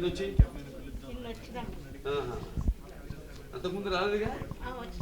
ఎందుకు వచ్చి. అంతకుముందు రాలేదుగా? ఆ వచ్చి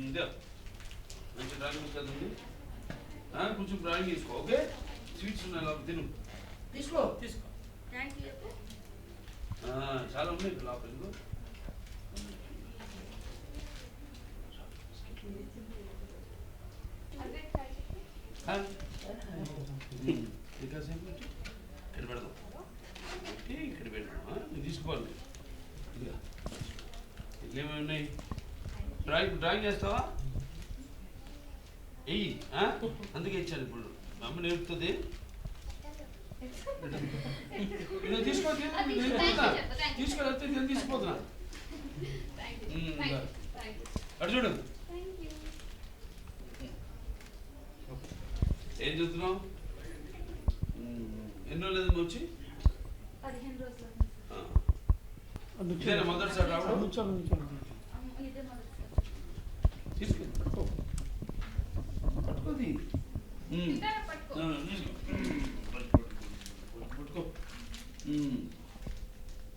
ఉమ్, ఇదో. మంచి డ్రాయింగ్ బుక్ చదువుంది ఆ, కొంచెం డ్రాయింగ్ తీసుకో ఓకే స్వీట్స్ ఉన్నాయి లోపల తిను తీసుకో తీసుకో థ్యాంక్ యూ చెప్పు ఆ, చాలా ఉన్నాయి ఇక్కడ లోపల ఇదిగో. ఆ? ఉమ్, ఇంకా సేపు పెట్టు. ఇక్కడ పెడదాం పెట్టి ఇక్కడ పెడదాం ఆ? ఇది తీసుకోవాలి ఇదిగో. ఇంకేమేమి ఉన్నాయి డ్రాయింగ్ డ్రాయింగ్ చేస్తావా? ఎయ్యి ఆ? అందుకే ఇచ్చాను ఇప్పుడు. మా అమ్మ నేర్పుతుంది. ఇది తీసుకో తీ- అది నేను thank you. తీసుకుపోతున్నా. తీసుకెళ్ళి నేను. అటు చూడు. ఏం చూస్తున్నావు? ఎన్ని రోజులు వచ్చి పదిహేను రోజులు. ఆ. ఇదేనా మొదటిసారి రావడం? తీసుకెళ్ళి పట్టుకో. పట్టుకోది